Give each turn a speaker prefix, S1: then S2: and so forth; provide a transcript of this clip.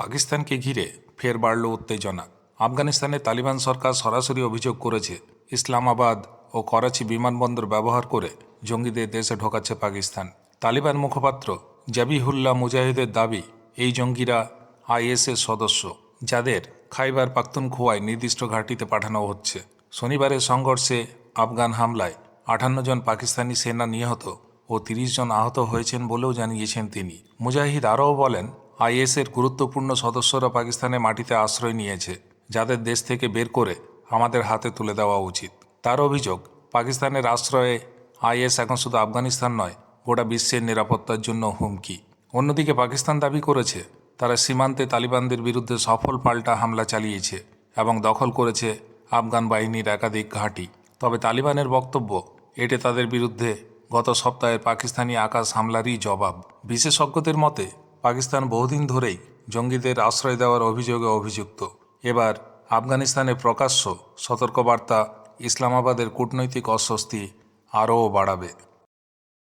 S1: পাকিস্তানকে ঘিরে ফের বাড়ল উত্তেজনা। আফগানিস্তানে তালিবান সরকার সরাসরি অভিযোগ করেছে, ইসলামাবাদ ও করাচি বিমানবন্দর ব্যবহার করে জঙ্গিদের দেশে ঢোকাচ্ছে পাকিস্তান। তালিবান মুখপাত্র জাবিহুল্লাহ মুজাহিদের দাবি, এই জঙ্গিরা আইএসের সদস্য, যাদের খাইবার পাখতুনখোয়ায় নির্দিষ্ট ঘাঁটিতে পাঠানো হচ্ছে। শনিবারের সংঘর্ষে আফগান হামলায় আটান্ন জন পাকিস্তানি সেনা নিহত ও তিরিশ জন আহত হয়েছেন বলেও জানিয়েছেন তিনি। মুজাহিদ আরও বলেন আইএসের গুরুত্বপূর্ণ সদস্যরা পাকিস্তানে মাটিতে আশ্রয় নিয়েছে, যাদের দেশ থেকে বের করে আমাদের হাতে তুলে দেওয়া উচিত। তার অভিযোগ, পাকিস্তানের আশ্রয়ে আইএস এখন শুধু আফগানিস্তান নয়, গোটা বিশ্বের নিরাপত্তার জন্য হুমকি। অন্যদিকে পাকিস্তান দাবি করেছে, তারা সীমান্তে তালিবানদের বিরুদ্ধে সফল পাল্টা হামলা চালিয়েছে এবং দখল করেছে আফগান বাহিনীর একাধিক ঘাঁটি। তবে তালিবানের বক্তব্য, এটি তাদের বিরুদ্ধে গত সপ্তাহের পাকিস্তানি আকাশ হামলারই জবাব। বিশেষজ্ঞদের মতে পাকিস্তান বহুদিন ধরেই জঙ্গিদের আশ্রয় দেওয়ার অভিযোগে অভিযুক্ত। এবার আফগানিস্তানে প্রকাশ্য সতর্কবার্তা, ইসলামাবাদের কূটনৈতিক অস্বস্তি আরও বাড়াবে।